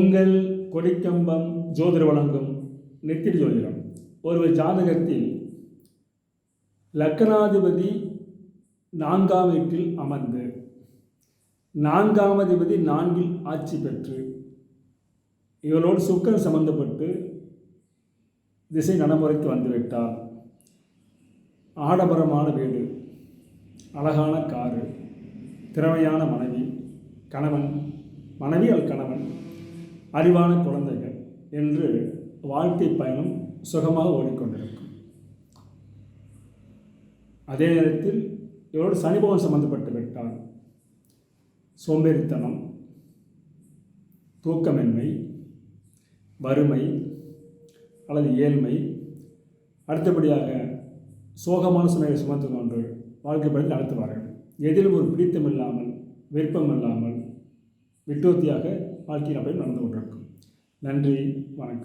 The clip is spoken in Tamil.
உங்கள் கொடிக்கம்பம் ஜோதிட வழங்கும் நெத்திரி ஜோதிடம். ஒரு ஜாதகத்தில் லக்கணாதிபதி நான்காம் வீட்டில் அமர்ந்து நான்காம் அதிபதி நான்கில் ஆட்சி பெற்று இவளோடு சுக்கரன் சம்பந்தப்பட்டு திசை நடைமுறைக்கு வந்துவிட்டார். ஆடம்பரமான வீடு அழகான காரு திறமையான மனைவி கணவன் மனைவி அல்லது கணவன் அறிவான குழந்தைகள் என்று வாழ்க்கை பயணம் சுகமாக ஓடிக்கொண்டிருக்கும். அதே நேரத்தில் இவரோடு சனிபவன் சம்பந்தப்பட்டு விட்டால் சோம்பேறித்தனம் தூக்கமின்மை வறுமை அல்லது ஏழ்மை. அடுத்தபடியாக சோகமான சுமையை சுமந்து கொண்டு வாழ்க்கை பயணத்தில் நடத்துவார்கள். எதிலும் ஒரு பிடித்தம் இல்லாமல் விருப்பம் இல்லாமல் விட்டோத்தியாக வாழ்க்கையில் அப்படியே நடந்து கொண்டிருக்கும். நன்றி வணக்கம்.